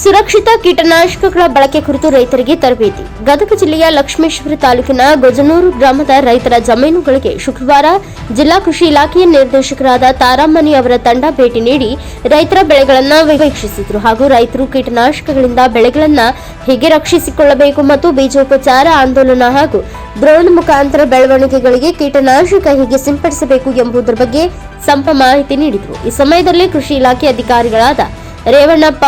ಸುರಕ್ಷಿತ ಕೀಟನಾಶಕಗಳ ಬಳಕೆ ಕುರಿತು ರೈತರಿಗೆ ತರಬೇತಿ. ಗದಗ ಜಿಲ್ಲೆಯ ಲಕ್ಷ್ಮೇಶ್ವರ ತಾಲೂಕಿನ ಗೊಜನೂರು ಗ್ರಾಮದ ರೈತರ ಜಮೀನುಗಳಿಗೆ ಶುಕ್ರವಾರ ಜಿಲ್ಲಾ ಕೃಷಿ ಇಲಾಖೆಯ ನಿರ್ದೇಶಕರಾದ ತಾರಾಮಣಿ ಅವರ ತಂಡ ಭೇಟಿ ನೀಡಿ ರೈತರ ಬೆಳೆಗಳನ್ನು ವೀಕ್ಷಿಸಿದರು ಹಾಗೂ ರೈತರು ಕೀಟನಾಶಕಗಳಿಂದ ಬೆಳೆಗಳನ್ನು ಹೇಗೆ ರಕ್ಷಿಸಿಕೊಳ್ಳಬೇಕು ಮತ್ತು ಬೀಜೋಪಚಾರ ಆಂದೋಲನ ಹಾಗೂ ಡ್ರೋನ್ ಮುಖಾಂತರ ಬೆಳವಣಿಗೆಗಳಿಗೆ ಕೀಟನಾಶಕ ಹೇಗೆ ಸಿಂಪಡಿಸಬೇಕು ಎಂಬುದರ ಬಗ್ಗೆ ಸಂಪ ಮಾಹಿತಿ ನೀಡಿದರು. ಈ ಸಮಯದಲ್ಲಿ ಕೃಷಿ ಇಲಾಖೆ ಅಧಿಕಾರಿಗಳಾದ ರೇವಣ್ಣಪ್ಪ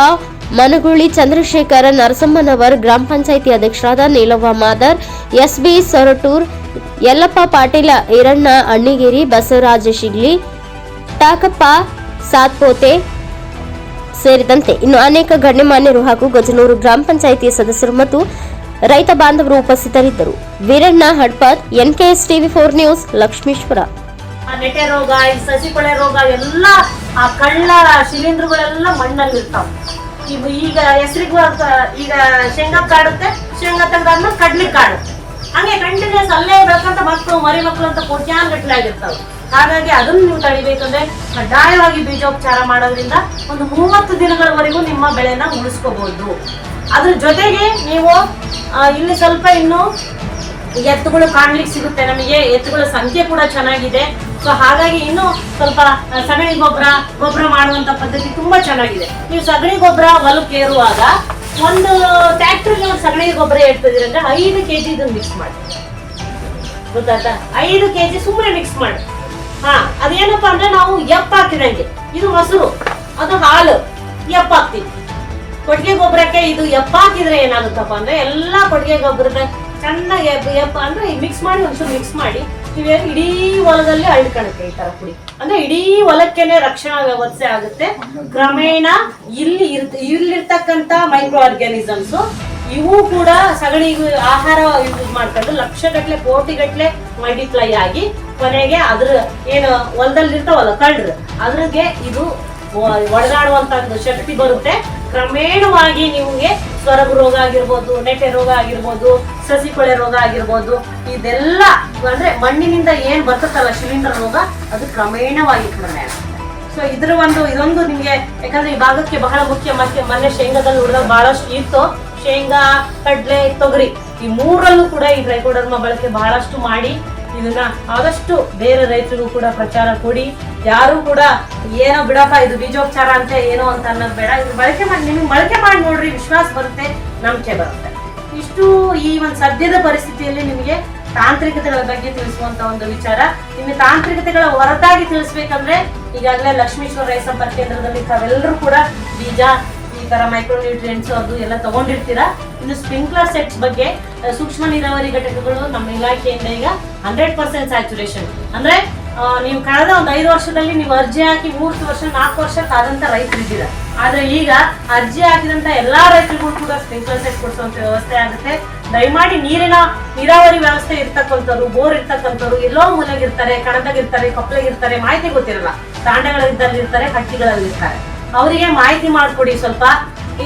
ಮನಗುಳಿ ಚಂದ್ರಶೇಖರ ನರಸಮ್ಮನವರ್, ಗ್ರಾಮ ಪಂಚಾಯಿತಿ ಅಧ್ಯಕ್ಷರಾದ ನೀಲವ್ವ ಮಾದರ್, ಎಸ್ಬಿ ಸೊರಟೂರ್, ಯಲ್ಲಪ್ಪ ಪಾಟೀಲ ಈರಣ್ಣ ಅಣ್ಣಿಗಿರಿ, ಬಸವರಾಜ ಶಿಗ್ಲಿ ಟಾಕಪ್ಪ ಸಾತ್ಪೋತೆ ಸೇರಿದಂತೆ ಇನ್ನು ಅನೇಕ ಗಣ್ಯಮಾನ್ಯರು ಹಾಗೂ ಗಜನೂರು ಗ್ರಾಮ ಪಂಚಾಯಿತಿ ಸದಸ್ಯರು ಮತ್ತು ರೈತ ಬಾಂಧವರು ಉಪಸ್ಥಿತರಿದ್ದರು. Veeranna Hadpat, NKS TV four news, Lakshmeshwar. ನೆಟೆ ರೋಗ ಸಸಿಕೊಳೆ ರೋಗ, ಎಲ್ಲ ಆ ಕಳ್ಳ ಶಿಲೀಂಧ್ರಗಳೆಲ್ಲ ಮಣ್ಣಲ್ಲಿ ಇರ್ತಾವ ಇವು ಈಗ ಹೆಸರಿಗೂ ಈಗ ಶೇಂಗಾ ಕಾಡುತ್ತೆ, ಶೇಂಗಾ ತೆಗೆದಾದ್ಮೇಲೆ ಕಡ್ಲಿ ಕಾಡುತ್ತೆ ಹಂಗೆ ಕಂಟಿನ್ಯೂಸ್ ಅಲ್ಲೇ ಬೆಳ್ಕೊಂತ ಮಕ್ಕಳು ಮರಿ ಮಕ್ಕಳು ಅಂತ ಕೋಟ್ಯಾನ್ ಗಟ್ಟಲೆ ಆಗಿರ್ತಾವೆ. ಹಾಗಾಗಿ ಅದನ್ನು ನೀವು ತಡಿಬೇಕಂದ್ರೆ ಕಡ್ಡಾಯವಾಗಿ ಬೀಜೋಪಚಾರ ಮಾಡೋದ್ರಿಂದ ಒಂದು ಮೂವತ್ತು ದಿನಗಳವರೆಗೂ ನಿಮ್ಮ ಬೆಳೆನ ಉಳಿಸ್ಕೋಬಹುದು ಅದ್ರ ಜೊತೆಗೆ ನೀವು ಇಲ್ಲಿ ಸ್ವಲ್ಪ ಇನ್ನು ಎತ್ತುಗಳು ಕಾಣ್ಲಿಕ್ಕೆ ಸಿಗುತ್ತೆ ನಮಗೆ, ಎತ್ತುಗಳ ಸಂಖ್ಯೆ ಕೂಡ ಚೆನ್ನಾಗಿದೆ. ಸೊ ಹಾಗಾಗಿ ಇನ್ನು ಸ್ವಲ್ಪ ಸಗಣಿ ಗೊಬ್ಬರ ಗೊಬ್ಬರ ಮಾಡುವಂತ ಪದ್ಧತಿ ತುಂಬಾ ಚೆನ್ನಾಗಿದೆ. ನೀವು ಸಗಣಿ ಗೊಬ್ಬರ ಹೊಲಕ್ಕೆ ಏರುವಾಗ ಒಂದು ಟ್ಯಾಕ್ಟ್ರಿಗೆ ಒಂದು ಸಗಣಿ ಗೊಬ್ಬರ ಇಡ್ತಿದ್ದೀರಿ ಅಂದ್ರೆ ಐದು ಕೆಜಿ ಇದನ್ನ ಮಿಕ್ಸ್ ಮಾಡಿ. ಗೊತ್ತಾಯ್ತಾ? ಐದು ಕೆಜಿ ಸುಮ್ಮನೆ ಮಿಕ್ಸ್ ಮಾಡಿ. ಹಾ, ಅದೇನಪ್ಪ ಅಂದ್ರೆ ನಾವು ಎಪ್ಪ ಹಾಕಿದಂಗೆ. ಇದು ಮೊಸರು, ಅದು ಹಾಲು, ಎಪ್ಪ ಹಾಕ್ತೀವಿ. ಕೊಟ್ಟಿಗೆ ಗೊಬ್ಬರಕ್ಕೆ ಇದು ಎಪ್ಪ ಹಾಕಿದ್ರೆ ಏನಾಗುತ್ತಪ್ಪ ಅಂದ್ರೆ ಎಲ್ಲಾ ಕೊಟ್ಟಿಗೆ ಗೊಬ್ಬರದ ಚೆನ್ನಾಗಿ ಎಪ್ಪ ಅಂದ್ರೆ ಮಿಕ್ಸ್ ಮಾಡಿ ಒಂಚೂರು ಮಿಕ್ಸ್ ಮಾಡಿ ನೀವೇ ಇಡೀ ಹೊಲದಲ್ಲಿ ಹರಡ್ಕೊಳಕ್ಕೆ ಈ ತರ ಪುಡಿ ಅಂದ್ರೆ ಇಡೀ ಹೊಲಕ್ಕೆನೆ ರಕ್ಷಣಾ ವ್ಯವಸ್ಥೆ ಆಗುತ್ತೆ. ಕ್ರಮೇಣ ಇಲ್ಲಿ ಇಲ್ಲಿರ್ತಕ್ಕಂತ ಮೈಕ್ರೋ ಆರ್ಗ್ಯಾನಿಸಮ್ಸ್ ಇವು ಕೂಡ ಸಗಣಿ ಆಹಾರ ಯೂಸ್ ಮಾಡ್ಕೊಂಡು ಲಕ್ಷಗಟ್ಲೆ, ಕೋಟಿಗಟ್ಲೆ ಮಲ್ಟಿಪ್ಲೈ ಆಗಿ ಕೊನೆಗೆ ಅದ್ರ ಏನು ಹೊಲದಲ್ಲಿ ಇರ್ತಾವಲ್ಲ ಕಳ್ರು, ಅದ್ರಿಗೆ ಇದು ಒಳಗಾಡುವಂತ ಒಂದು ಶಕ್ತಿ ಬರುತ್ತೆ. ಕ್ರಮೇಣವಾಗಿ ನಿಮಗೆ ಸ್ವರಗು ರೋಗ ಆಗಿರ್ಬೋದು ನೆಟೆ ರೋಗ ಆಗಿರ್ಬೋದು, ಸಸಿ ಕೊಳೆ ರೋಗ ಆಗಿರ್ಬೋದು, ಇದೆಲ್ಲ ಅಂದ್ರೆ ಮಣ್ಣಿನಿಂದ ಏನ್ ಬರ್ತದಲ್ಲ ಶಿಲೀಂಧ್ರ ರೋಗ, ಅದು ಕ್ರಮೇಣವಾಗಿ ಕಡಿಮೆ ಸೊ ಇದ್ರ ಒಂದು ಇದೊಂದು ನಿಮ್ಗೆ ಯಾಕಂದ್ರೆ ಈ ಭಾಗಕ್ಕೆ ಬಹಳ ಮುಖ್ಯ, ಮತ್ತೆ ಮೊನ್ನೆ ಶೇಂಗಾದಲ್ಲಿ ಉಳಿದ ಬಹಳಷ್ಟು ಇತ್ತು. ಶೇಂಗಾ, ಕಡ್ಲೆ, ತೊಗರಿ ಈ ಮೂರಲ್ಲೂ ಕೂಡ ಈ ಟ್ರೈಕೋಡರ್ಮ ಬಳಕೆ ಬಹಳಷ್ಟು ಮಾಡಿ ಇದನ್ನ ಆದಷ್ಟು ಬೇರೆ ರೈತರಿಗೂ ಕೂಡ ಪ್ರಚಾರ ಕೊಡಿ. ಯಾರು ಕೂಡ ಏನೋ ಬಿಡಪ್ಪ, ಇದು ಬೀಜೋಪಚಾರ ಅಂತ ಏನೋ ಅಂತ ಅನ್ನೋದು ಬೇಡ. ಇದು ಬಳಕೆ ಮಾಡಿ, ನಿಮ್ಗೆ ಬಳಕೆ ಮಾಡಿ ನೋಡ್ರಿ, ವಿಶ್ವಾಸ ಬರುತ್ತೆ, ನಂಬಿಕೆ ಬರುತ್ತೆ. ಇಷ್ಟು ಈ ಒಂದು ಸದ್ಯದ ಪರಿಸ್ಥಿತಿಯಲ್ಲಿ ನಿಮಗೆ ತಾಂತ್ರಿಕತೆಗಳ ಬಗ್ಗೆ ತಿಳಿಸುವಂತ ಒಂದು ವಿಚಾರ. ನಿಮಗೆ ತಾಂತ್ರಿಕತೆಗಳ ಹೊರತಾಗಿ ತಿಳಿಸ್ಬೇಕಂದ್ರೆ ಈಗಾಗಲೇ ಲಕ್ಷ್ಮೀಶ್ವರ ರೈತ ಸಂಪರ್ಕ ಕೇಂದ್ರದಲ್ಲಿ ತಾವೆಲ್ಲರೂ ಕೂಡ ಬೀಜ ಈ ತರ ಮೈಕ್ರೋ ನ್ಯೂಟ್ರಿಯೆಂಟ್ಸ್ ಅದು ಎಲ್ಲ ತಗೊಂಡಿರ್ತೀರಾ? ಇನ್ನು ಸ್ಪ್ರಿಂಕ್ಲರ್ ಸೆಟ್ಸ್ ಬಗ್ಗೆ ಸೂಕ್ಷ್ಮ ನೀರಾವರಿ ಘಟಕಗಳು ನಮ್ಮ ಇಲಾಖೆಯಿಂದ ಈಗ ಹಂಡ್ರೆಡ್ ಪರ್ಸೆಂಟ್ ಸ್ಯಾಚುರೇಷನ್ ಅಂದ್ರೆ ನೀವು ಕಳೆದ ಒಂದು ಐದು ವರ್ಷದಲ್ಲಿ ನೀವು ಅರ್ಜಿ ಹಾಕಿ ಮೂರು ವರ್ಷ, ನಾಲ್ಕು ವರ್ಷ ಕಾದಂತ ರೈತರಿದ್ದೀರಾ ಆದ್ರೆ ಈಗ ಅರ್ಜಿ ಹಾಕಿದಂತ ಎಲ್ಲಾ ರೈತರಿಗೂ ಕೂಡ ಸ್ಪ್ರಿಂಕ್ಲರ್ ಸೆಟ್ ಕೊಡಿಸುವಂತ ವ್ಯವಸ್ಥೆ ಆಗುತ್ತೆ. ದಯಮಾಡಿ ನೀರಿನ ನೀರಾವರಿ ವ್ಯವಸ್ಥೆ ಇರ್ತಕ್ಕಂಥವ್ರು, ಬೋರ್ ಇರ್ತಕ್ಕಂಥವ್ರು ಎಲ್ಲೋ ಮೂಲೆಗಿರ್ತಾರೆ ಕಣದಾಗಿರ್ತಾರೆ ಇರ್ತಾರೆ, ಮಾಹಿತಿ ಗೊತ್ತಿರಲ್ಲ. ತಾಂಡಗಳಿದ್ದಲ್ಲಿ ಇರ್ತಾರೆ ಹಟ್ಟಿಗಳಲ್ಲಿ ಇರ್ತಾರೆ ಅವರಿಗೆ ಮಾಹಿತಿ ಮಾಡಿಕೊಡಿ ಸ್ವಲ್ಪ.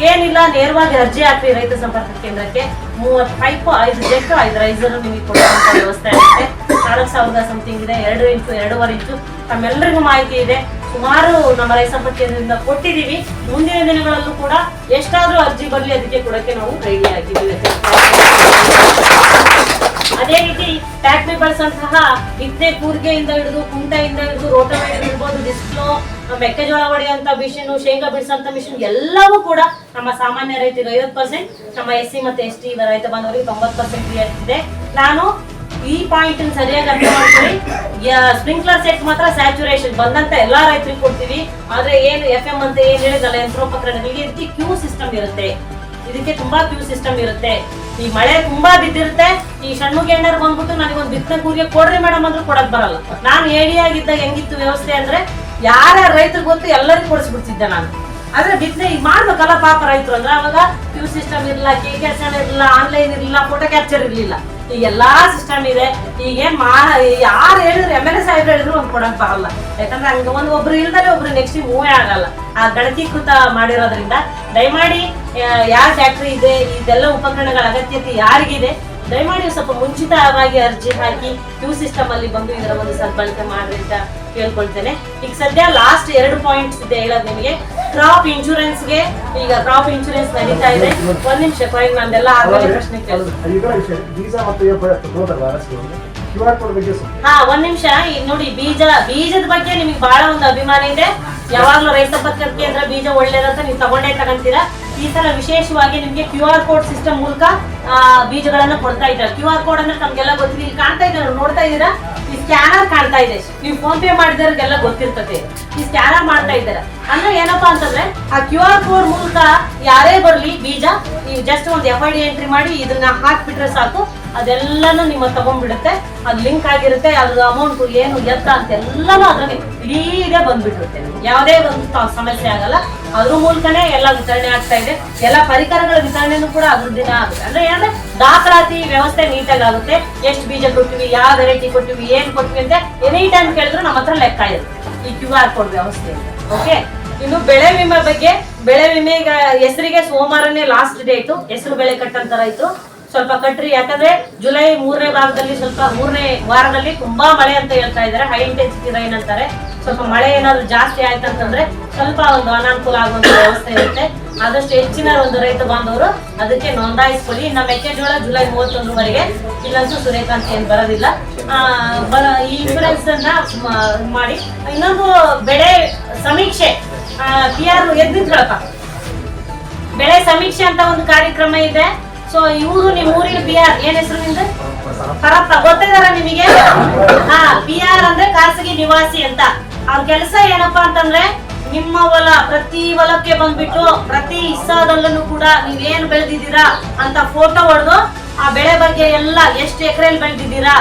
ಏನಿಲ್ಲ, ನೇರವಾಗಿ ಅರ್ಜಿ ಹಾಕಿ ರೈತ ಸಂಪರ್ಕ ಕೇಂದ್ರಕ್ಕೆ. ಮೂವತ್ತು ಪೈಪ್ ಐದು ಜೆಕ್ ಐದು ರೈಸರ್ ನಿಮಗೆ ಕೊಡುವಂಥ ವ್ಯವಸ್ಥೆ ಆಗುತ್ತೆ. ನಾಲ್ಕು ಸಾವಿರದ ಸಮಥಿಂಗ್ ಇದೆ, ಎರಡು ಇಂಚು ಎರಡೂವರೆ ಇಂಚು ತಮ್ಮೆಲ್ಲರಿಗೂ ಮಾಹಿತಿ ಇದೆ. ಸುಮಾರು ನಮ್ಮ ರೈತ ಸಂಪರ್ಕ ಕೇಂದ್ರದಿಂದ ಕೊಟ್ಟಿದ್ದೀವಿ. ಮುಂದಿನ ದಿನಗಳಲ್ಲೂ ಕೂಡ ಎಷ್ಟಾದರೂ ಅರ್ಜಿ ಬರಲಿ ಅದಕ್ಕೆ ಕೊಡೋಕ್ಕೆ ನಾವು ರೆಡಿ ಆಗಿದ್ದೀವಿ. ಅದೇ ರೀತಿ ಟ್ಯಾಕ್ಟ್ರಿ ಬಳಸುವಂತಹ ಇದ್ದೇ ಕೂರ್ಗೆಯಿಂದ ಹಿಡಿದು ಕುಂಟೆಯಿಂದ ಹಿಡಿದು ರೋಟೋವೇಟರ್ ಇರ್ಬೋದು ಡಿಸ್ಪ್ಲೋ ಮೆಕ್ಕೆಜೋಳ ಹೊಡೆಯುವಂತ ಮಿಷಿನ್, ಶೇಂಗಾ ಬಿಡಿಸುವಂತ ಮಿಷಿನ್ ಎಲ್ಲವೂ ಕೂಡ ನಮ್ಮ ಸಾಮಾನ್ಯ ರೈತರಿಗೆ ಐವತ್ತು ಪರ್ಸೆಂಟ್ ನಮ್ಮ ಎಸ್ ಸಿ ಮತ್ತೆ ಎಸ್ ಟಿ ರೈತ ಬಾಂಧವರಿಗೆ ತೊಂಬತ್ ಪರ್ಸೆಂಟ್ ಇದೆ ನಾನು ಈ ಪಾಯಿಂಟ್ ಸರಿಯಾಗಿ ಅರ್ಥ ಮಾಡ್ಕೊಳ್ಳಿ. ಸ್ಪ್ರಿಂಕ್ಲರ್ ಸೆಟ್ ಮಾತ್ರ ಸ್ಯಾಚುರೇಷನ್ ಬಂದಂತ ಎಲ್ಲಾ ರೈತರಿಗೆ ಕೊಡ್ತೀವಿ. ಆದ್ರೆ ಏನು ಎಫ್ ಎಂ ಅಂತ ಏನ್ ಹೇಳಿದಲ್ಲ, ಯಂತ್ರೋಪಕರಣಗಳಿಗೆ ಇದಕ್ಕೆ ಕ್ಯೂ ಸಿಸ್ಟಮ್ ಇರುತ್ತೆ. ಇದಕ್ಕೆ ತುಂಬಾ ಕ್ಯೂ ಸಿಸ್ಟಮ್ ಇರುತ್ತೆ. ಈ ಮಳೆ ತುಂಬಾ ಬಿದ್ದಿರುತ್ತೆ. ಈ ಸಣ್ಣ ಗೆಂಡರ್ ಬಂದ್ಬಿಟ್ಟು ನನಗೆ ಒಂದು ಬಿತ್ತನೆ ಕೂರಿಗೆ ಕೊಡ್ರಿ ಮೇಡಮ್ ಅಂದ್ರೆ ಕೊಡಕ್ ಬರಲ್ಲ. ನಾನು ಏಡಿಯಾಗಿದ್ದಾಗ ಹೆಂಗಿತ್ತು ವ್ಯವಸ್ಥೆ ಅಂದ್ರೆ ಯಾರ ರೈತರು ಗೊತ್ತು ಎಲ್ಲರಿಗೂ ಕೊಡಿಸ್ಬಿಡ್ತಿದ್ದೆ ನಾನು. ಆದ್ರೆ ಬಿತ್ತನೆ ಈಗ ಮಾಡ್ಬೇಕಲ್ಲ ಪಾಪ ರೈತರು ಅಂದ್ರೆ ಅವಾಗ ಕ್ಯೂ ಸಿಸ್ಟಮ್ ಇರಲಿಲ್ಲ ಕೆ ಕ್ಯಾಪ್ಷನ್ ಇರಲಿಲ್ಲ ಆನ್ಲೈನ್ ಇರಲಿಲ್ಲ ಫೋಟೋ ಕ್ಯಾಪ್ಚರ್ ಇರಲಿಲ್ಲ. ಈಗ ಎಲ್ಲಾ ಸಿಸ್ಟಮ್ ಇದೆ. ಈಗ ಮಾ ಯಾರು ಹೇಳಿದ್ರು ಎಂ ಎಲ್ ಎ ಸಾಹೇಬ್ರು ಹೇಳಿದ್ರು ಒಂದು ಕೊಡಕ್ ಬರಲ್ಲ ಯಾಕಂದ್ರೆ ಹಂಗ ಒಂದ್ ಒಬ್ರು ಇಲ್ದರೆ ಒಬ್ರು ನೆಕ್ಸ್ಟ್ ಮೂವೇ ಆಗಲ್ಲ. ಆ ಗಣಕೀಕೃತ ಮಾಡಿರೋದ್ರಿಂದ ದಯಮಾಡಿ ಯಾವ ಫ್ಯಾಕ್ಟ್ರಿ ಇದೆ, ಇದೆಲ್ಲ ಉಪಕರಣಗಳ ಅಗತ್ಯತೆ ಯಾರಿಗಿದೆ ದಯಮಾಡಿ ಸ್ವಲ್ಪ ಮುಂಚಿತವಾಗಿ ಅರ್ಜಿ ಹಾಕಿ ಕ್ಯೂ ಸಿಸ್ಟಮ್ ಅಲ್ಲಿ ಬಂದು ಇದರ ಒಂದು ಸದ್ಬಳಕೆ ಮಾಡ್ರಿ ಅಂತ ಕೇಳ್ಕೊಳ್ತೇನೆ. ಈಗ ಸದ್ಯ ಲಾಸ್ಟ್ ಎರಡು ಪಾಯಿಂಟ್ಸ್ ಇದೆ ಹೇಳೋದು ನಿಮಗೆ. ಕ್ರಾಪ್ ಇನ್ಶೂರೆನ್ಸ್ಗೆ ಈಗ ಕ್ರಾಪ್ ಇನ್ಶೂರೆನ್ಸ್ ನಡೀತಾ ಇದೆ. ಒಂದ್ ನಿಮಿಷ ನಂದೆಲ್ಲ ಪ್ರಶ್ನೆ ಕೇಳಿ ಹಾ, ಒಂದ್ ನಿಮಿಷ. ನೋಡಿ, ಬೀಜ, ಬೀಜದ ಬಗ್ಗೆ ನಿಮಗೆ ಬಹಳ ಒಂದು ಅಭಿಮಾನ ಇದೆ. ಯಾವಾಗ್ಲೂ ರೈತ ಪತ್ರಿಕೆ ಅಂದ್ರೆ ಬೀಜ ಒಳ್ಳೇದಂತ ನೀವು ತಗೊಂಡೇ ತಗೊಂತೀರಾ? ಈ ತರ ವಿಶೇಷವಾಗಿ ನಿಮ್ಗೆ ಕ್ಯೂ ಆರ್ ಕೋಡ್ ಸಿಸ್ಟಮ್ ಮೂಲಕ ಬೀಜಗಳನ್ನ ಕೊಡ್ತಾ ಇದ್ದಾರೆ. ಕ್ಯೂ ಆರ್ ಕೋಡ್ ಅಂದ್ರೆ ನಮ್ಗೆಲ್ಲ ಗೊತ್ತಿದೆ. ಇಲ್ಲಿ ಕಾಣ್ತಾ ಇದ್ದಾರೆ ನೋಡ್ತಾ ಇದ್ದೀರಾ? ಈ ಸ್ಕ್ಯಾನರ್ ಕಾಣ್ತಾ ಇದೆ. ನೀವು ಫೋನ್ ಪೇ ಮಾಡಿದವ್ರಿಗೆಲ್ಲ ಗೊತ್ತಿರ್ತದೆ. ಈ ಸ್ಕ್ಯಾನರ್ ಮಾಡ್ತಾ ಇದ್ದಾರೆ. ಅಂದ್ರೆ ಏನಪ್ಪಾ ಅಂತಂದ್ರೆ, ಆ ಕ್ಯೂ ಆರ್ ಕೋಡ್ ಮೂಲಕ ಯಾರೇ ಬರಲಿ ಬೀಜ ಜಸ್ಟ್ ಒಂದು ಎಫ್ ಐ ಎಂಟ್ರಿ ಮಾಡಿ ಇದನ್ನ ಹಾಕ್ಬಿಟ್ರೆ ಸಾಕು. ಅದೆಲ್ಲಾನು ನಿಮ್ಮ ತಗೊಂಡ್ಬಿಡುತ್ತೆ. ಅದು ಲಿಂಕ್ ಆಗಿರುತ್ತೆ ಅದ್ರ ಅಮೌಂಟ್ ಏನು ಎತ್ತ ಅಂತ ಎಲ್ಲಾನು ಅದ್ರಲ್ಲಿ ಇಡೀ ಬಂದ್ಬಿಟ್ಟಿರುತ್ತೆ. ಯಾವುದೇ ಒಂದು ಸಮಸ್ಯೆ ಆಗಲ್ಲ. ಅದ್ರ ಮೂಲಕನೇ ಎಲ್ಲ ವಿತರಣೆ ಆಗ್ತಾ ಇದೆ. ಎಲ್ಲ ಪರಿಕರಗಳ ವಿತರಣೆನೂ ಕೂಡ ಅದ್ರ ದಿನ ಆಗುತ್ತೆ. ಅಂದ್ರೆ ಏನಂದ್ರೆ, ದಾಖಲಾತಿ ವ್ಯವಸ್ಥೆ ನೀಟಾಗಿ ಆಗುತ್ತೆ. ಎಷ್ಟು ಬೀಜ ಕೊಟ್ಟಿವಿ, ಯಾವ ವೆರೈಟಿ ಕೊಟ್ಟಿವಿ, ಏನ್ ಕೊಟ್ಟಿವಿ ಅಂತ ಎನಿ ಟೈಮ್ ಕೇಳಿದ್ರು ನಮ್ಮ ಹತ್ರ ಲೆಕ್ಕ ಇರುತ್ತೆ. ಈ ಕ್ಯೂ ಆರ್ ಕೋಡ್ ವ್ಯವಸ್ಥೆ ಓಕೆ ಇನ್ನು ಬೆಳೆ ವಿಮೆ ಬಗ್ಗೆ, ಬೆಳೆ ವಿಮೆ ಈಗ ಹೆಸರಿಗೆ ಸೋಮವಾರನೇ ಲಾಸ್ಟ್ ಡೇಟು ಹೆಸರು ಬೆಳೆ ಕಟ್ಟಂತರ ಇತ್ತು. ಸ್ವಲ್ಪ ಕಟ್ರಿ. ಯಾಕಂದ್ರೆ ಜುಲೈ ಮೂರನೇ ಭಾಗದಲ್ಲಿ ಸ್ವಲ್ಪ ಮೂರನೇ ವಾರದಲ್ಲಿ ತುಂಬಾ ಮಳೆ ಅಂತ ಹೇಳ್ತಾ ಇದ್ದಾರೆ. ಹೈ ಇಂಟೆನ್ಸಿಟಿ ರೈನ್ ಅಂತಾರೆ. ಸ್ವಲ್ಪ ಮಳೆ ಏನಾದ್ರು ಜಾಸ್ತಿ ಆಯ್ತಂತಂದ್ರೆ ಸ್ವಲ್ಪ ಒಂದು ಅನಾನುಕೂಲ ಆಗುವಂತ ವ್ಯವಸ್ಥೆ ಇರುತ್ತೆ. ಆದಷ್ಟು ಹೆಚ್ಚಿನ ಒಂದು ರೈತ ಬಾಂಧವರು ಅದಕ್ಕೆ ನೋಂದಾಯಿಸ್ಕೊಳ್ಳಿ. ಇನ್ನು ಮೆಕ್ಕೆಜೋಳ ಜುಲೈ ಮೂವತ್ತೊಂದರವರೆಗೆ ಇಲ್ಲಂತೂ ಸೂರ್ಯಕಾಂತಿ ಏನ್ ಬರೋದಿಲ್ಲ. ಈ ಇನ್ಶೂರೆನ್ಸ್ ಅನ್ನ ಮಾಡಿ. ಇನ್ನೊಂದು ಬೆಳೆ ಸಮೀಕ್ಷೆ. ಪಿ ಆರ್ ಎದ್ದಿದ್ರಪ್ಪ. ಬೆಳೆ ಸಮೀಕ್ಷೆ ಅಂತ ಒಂದು ಕಾರ್ಯಕ್ರಮ ಇದೆ. ಸೊ ಇವರು ನಿಮ್ಮ ಊರಿನ ಪಿ ಆರ್ ಏನ್ ಹೆಸರು ನಿಂದ ಪರಪ್ಪ. ಗೊತ್ತಿದಾರ ನಿಮಗೆ? ಹಾ ಪಿ ಆರ್ ಅಂದ್ರೆ ಖಾಸಗಿ ನಿವಾಸಿ ಅಂತ. ಅವ್ರ ಕೆಲಸ ಏನಪ್ಪಾ ಅಂತಂದ್ರೆ, ನಿಮ್ಮ ಹೊಲ, ಪ್ರತಿ ಹೊಲಕ್ಕೆ ಬಂದ್ಬಿಟ್ಟು ಪ್ರತಿ ಇಸ್ಸಾದಲ್ಲೂ ಕೂಡ ನೀವೇನ್ ಬೆಳೆದಿದ್ದೀರಾ ಅಂತ ಫೋಟೋ ಹೊಡೆದು ಆ ಬೆಳೆ ಬಗ್ಗೆ ಎಲ್ಲ ಎಷ್ಟು ಎಕರೆಯಲ್ಲಿ ಬೆಳೆದಿದ್ದೀರಾ,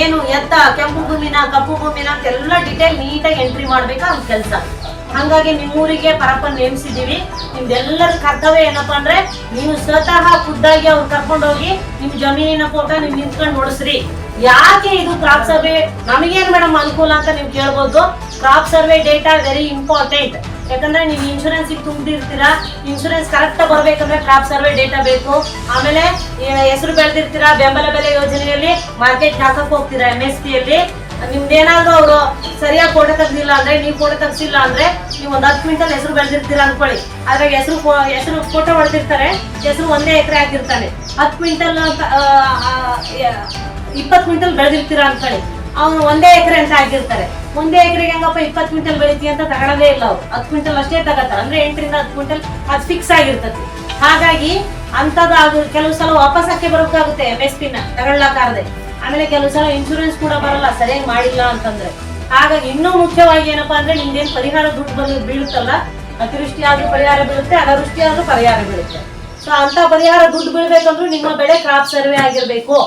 ಏನು ಎತ್ತ, ಕೆಂಪು ಭೂಮಿನ, ಕಪ್ಪು ಭೂಮಿನ ಅಂತ ಎಲ್ಲ ಡಿಟೇಲ್ ನೀಟಾಗಿ ಎಂಟ್ರಿ ಮಾಡ್ಬೇಕಾ ಅವ್ನ ಕೆಲಸ. ಹಂಗಾಗಿ ನಿಮ್ಮೂರಿಗೆ ಪರಪ್ಪ ನೇಮಿಸಿದ್ದೀವಿ. ನಿಮ್ದೆಲ್ಲರ ಕರ್ತವ್ಯ ಏನಪ್ಪಾ ಅಂದ್ರೆ ನೀವು ಸ್ವತಃ ಖುದ್ದಾಗಿ ಅವ್ರು ಕರ್ಕೊಂಡೋಗಿ ನಿಮ್ ಜಮೀನಿನ ಫೋಟೋ ನೀವು ನಿಂತ್ಕೊಂಡು ನೋಡಿಸ್ರಿ. ಯಾಕೆ ಇದು ಕ್ರಾಪ್ ಸರ್ವೆ ನಮಗೇನ್ ಮೇಡಮ್ ಅನುಕೂಲ ಅಂತ ನೀವು ಕೇಳ್ಬೋದು. Crop survey data very important ಯಾಕಂದ್ರೆ ನೀವು ಇನ್ಶೂರೆನ್ಸ್ ತುಂಬಿರ್ತೀರಾ ಇನ್ಶೂರೆನ್ಸ್ ಕರೆಕ್ಟ್ ಬರ್ಬೇಕಂದ್ರೆ ಕ್ರಾಪ್ ಸರ್ವೆ ಡೇಟಾ ಬೇಕು. ಆಮೇಲೆ ಹೆಸರು ಬೆಳೆದಿರ್ತೀರಾ? ಬೆಂಬಲ ಬೆಲೆ ಯೋಜನೆಯಲ್ಲಿ ಮಾರ್ಕೆಟ್ ಹಾಕಕ್ ಹೋಗ್ತೀರಾ? ಎಂ ಎಸ್ ಪಿ ಅಲ್ಲಿ. ನಿಮ್ದೇನಾದ್ರೂ ಅವರು ಸರಿಯಾಗಿ ಫೋಟೋ ತೆಗ್ದಿಲ್ಲ ಅಂದ್ರೆ, ನೀವು ಫೋಟೋ ತೆಗ್ಸಿಲ್ಲ ಅಂದ್ರೆ ನೀವು ಒಂದ್ ಹತ್ತು ಕ್ವಿಂಟಲ್ ಹೆಸರು ಬೆಳೆದಿರ್ತೀರಾ ಅನ್ಕೊಳ್ಳಿ. ಅದ್ರಾಗ ಹೆಸರು ಹೆಸರು ಫೋಟೋ ಹೊಡೆದಿರ್ತಾರೆ, ಹೆಸರು ಒಂದೇ ಎಕರೆ ಆಗಿರ್ತಾನೆ ಹತ್ತು ಕ್ವಿಂಟಲ್ ಇಪ್ಪತ್ತು ಕ್ವಿಂಟಲ್ ಬೆಳೆದಿರ್ತೀರ ಅನ್ಕೊಳ್ಳಿ. ಅವನು ಒಂದೇ ಎಕರೆ ಅಂತ ಆಗಿರ್ತಾರೆ ಒಂದೇ ಎಕರೆಗೆ ಹೆಂಗಪ್ಪ ಇಪ್ಪತ್ತು ಕ್ವಿಂಟಲ್ ಬೆಳಿತೀಯ ಅಂತ ತಗೊಳ್ಳೋದೇ ಇಲ್ಲ ಅವ್ರು. ಹತ್ತು ಕ್ವಿಂಟಲ್ ಅಷ್ಟೇ ತಗೋತಾರೆ. ಅಂದ್ರೆ ಎಂಟರಿಂದ ಹತ್ತು ಕ್ವಿಂಟಲ್ ಅದು ಫಿಕ್ಸ್ ಆಗಿರ್ತದೆ. ಹಾಗಾಗಿ ಅಂತದ್ದು ಕೆಲವು ಸಲ ವಾಪಸ್ ಹಾಕಿ ಬರೋಕ್ಕಾಗುತ್ತೆ ಎಂ ಎಸ್ ಪಿನ ತಗೊಳ್ಳಾಕಾರದೆ. ಆಮೇಲೆ ಕೆಲವು ಸಲ ಇನ್ಶೂರೆನ್ಸ್ ಕೂಡ ಬರಲ್ಲ, ಸರಿಯಾಗಿ ಮಾಡಿಲ್ಲ ಅಂತಂದ್ರೆ. ಹಾಗಾಗಿ ಇನ್ನೂ ಮುಖ್ಯವಾಗಿ ಏನಪ್ಪಾ ಅಂದ್ರೆ ನಿಮ್ದೇನ್ ಪರಿಹಾರ ದುಡ್ಡು ಬಂದು ಬೀಳುತ್ತಲ್ಲ ಅತಿವೃಷ್ಟಿ ಆದ್ರೂ ಪರಿಹಾರ ಬೀಳುತ್ತೆ ಅನಾವೃಷ್ಟಿ ಆದ್ರೂ ಪರಿಹಾರ ಬೀಳುತ್ತೆ. ಸೊ ಅಂತ ಪರಿಹಾರ ದುಡ್ಡು ಬೀಳ್ಬೇಕಂದ್ರೂ ನಿಮ್ಮ ಬೆಳೆ ಕ್ರಾಪ್ ಸರ್ವೆ ಆಗಿರ್ಬೇಕು.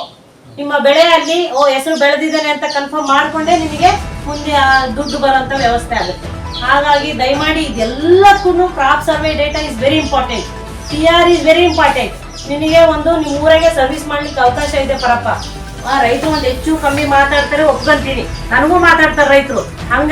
ನಿಮ್ಮ ಬೆಳೆಯಲ್ಲಿ, ಓ, ಹೆಸರು ಬೆಳೆದಿದ್ದೇನೆ ಅಂತ ಕನ್ಫರ್ಮ್ ಮಾಡ್ಕೊಂಡೇ ನಿಮಗೆ ಮುಂದೆ ದುಡ್ಡು ಬರೋಂಥ ವ್ಯವಸ್ಥೆ ಆಗುತ್ತೆ. ಹಾಗಾಗಿ ದಯಮಾಡಿ ಇದೆಲ್ಲಕ್ಕೂ crop survey data is very important T R is very important ನಿನಗೆ ಒಂದು ನಿಮ್ಮ ಊರಾಗೆ ಸರ್ವಿಸ್ ಮಾಡ್ಲಿಕ್ಕೆ ಅವಕಾಶ ಇದೆ ಪರಪ್ಪ. ರೈತರು ಒಂದು ಹೆಚ್ಚು ಕಮ್ಮಿ ಮಾತಾಡ್ತಾರೆ ಒಪ್ಕೊಂತೀನಿ ನನಗೂ ಮಾತಾಡ್ತಾರೆ ರೈತರು ಹಂಗ